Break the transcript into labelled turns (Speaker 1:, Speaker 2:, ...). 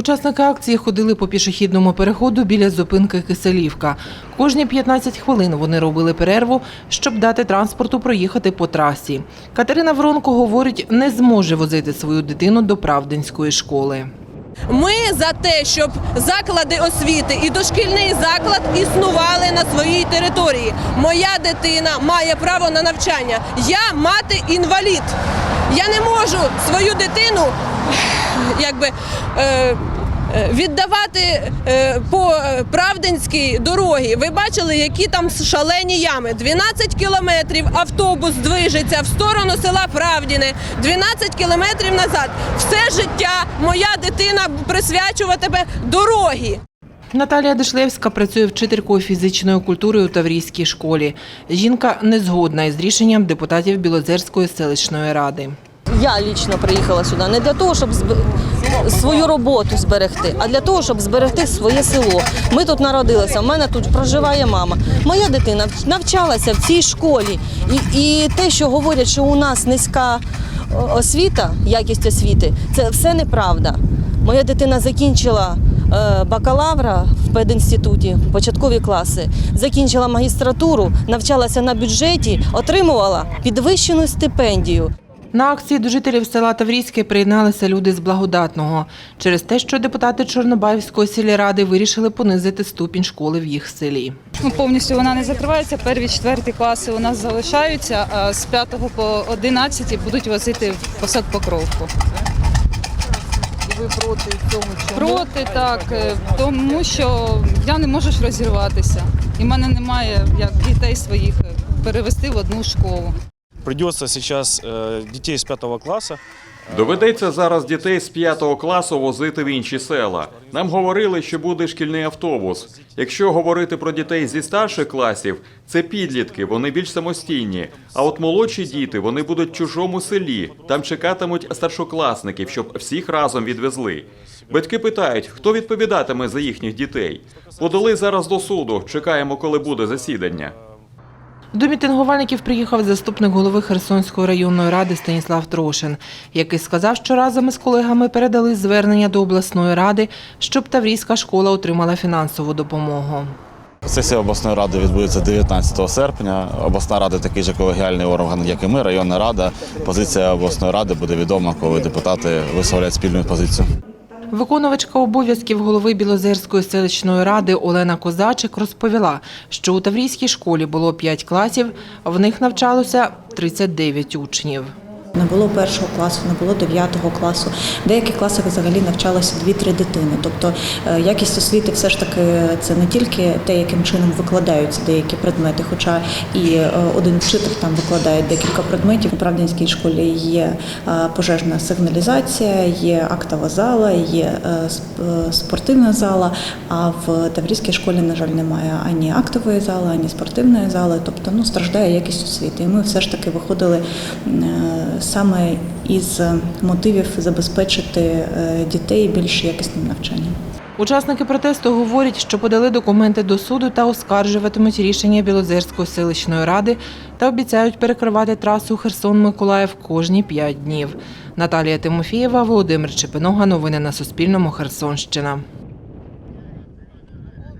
Speaker 1: Учасники акції ходили по пішохідному переходу біля зупинки Киселівка. Кожні 15 хвилин вони робили перерву, щоб дати транспорту проїхати по трасі. Катерина Воронко говорить, не зможе возити свою дитину до Правдинської школи.
Speaker 2: Ми за те, щоб заклади освіти і дошкільний заклад існували на своїй території. Моя дитина має право на навчання. Я мати інвалід. Я не можу свою дитину якби. Е, Віддавати е, по е, правдинській дорогі. Ви бачили, які там шалені ями. 12 кілометрів автобус движеться в сторону села Правдіне, 12 кілометрів назад. Все життя моя дитина присвячуватиме дорогі.
Speaker 1: Наталія Дешлевська працює вчителькою фізичної культури у Таврійській школі. Жінка не згодна із рішенням депутатів Білозерської селищної ради.
Speaker 3: Я лічно приїхала сюди не для того, щоб зб- свою роботу зберегти, а для того, щоб зберегти своє село. Ми тут народилися, в мене тут проживає мама. Моя дитина навчалася в цій школі. І, і те, що говорять, що у нас низька освіта, якість освіти, це все неправда. Моя дитина закінчила е, бакалавра в пединституті, початкові класи, закінчила магістратуру, навчалася на бюджеті, отримувала підвищену стипендію.
Speaker 1: На акції до жителів села Таврійське приєдналися люди з благодатного через те, що депутати Чорнобаївської сільради вирішили понизити ступінь школи в їх селі.
Speaker 4: Ну, повністю вона не закривається. Перві четверті класи у нас залишаються, а з 5 по 11 будуть возити в посад покровку.
Speaker 1: Ви проти цьому
Speaker 4: Проти так, е, тому що я не можу ж розірватися. І в мене немає як дітей своїх перевести в одну школу.
Speaker 5: Придется сейчас э, детей с пятого класса
Speaker 6: Доведеться зараз дітей з 5 класу возити в інші села. Нам говорили, що буде шкільний автобус. Якщо говорити про дітей зі старших класів, це підлітки, вони більш самостійні. А от молодші діти вони будуть в чужому селі. Там чекатимуть старшокласників, щоб всіх разом відвезли. Батьки питають, хто відповідатиме за їхніх дітей. Подали зараз до суду. Чекаємо, коли буде засідання.
Speaker 1: До мітингувальників приїхав заступник голови Херсонської районної ради Станіслав Трошин, який сказав, що разом із колегами передали звернення до обласної ради, щоб Таврійська школа отримала фінансову допомогу.
Speaker 7: Сесія обласної ради відбудеться 19 серпня. Обласна рада такий же колегіальний орган, як і ми, районна рада. Позиція обласної ради буде відома, коли депутати висловлять спільну позицію.
Speaker 1: Виконувачка обов'язків голови Білозерської селищної ради Олена Козачик розповіла, що у Таврійській школі було 5 класів, в них навчалося 39 учнів.
Speaker 8: Не було першого класу, не було дев'ятого класу. В деяких класах взагалі навчалося дві-три дитини. Тобто е, якість освіти все ж таки це не тільки те, яким чином викладаються деякі предмети, хоча і е, один вчитель там викладає декілька предметів. У Правдинській школі є е, пожежна сигналізація, є актова зала, є е, е, спортивна зала. А в Таврійській школі, на жаль, немає ані актової зали, ані спортивної зали. Тобто ну, страждає якість освіти. І ми все ж таки виходили е, саме із мотивів забезпечити е, дітей більш якісним навчанням.
Speaker 1: Учасники протесту говорять, що подали документи до суду та оскаржуватимуть рішення Білозерської селищної ради та обіцяють перекривати трасу Херсон-Миколаїв кожні п'ять днів. Наталія Тимофієва, Володимир Чепинога. Новини на Суспільному. Херсонщина.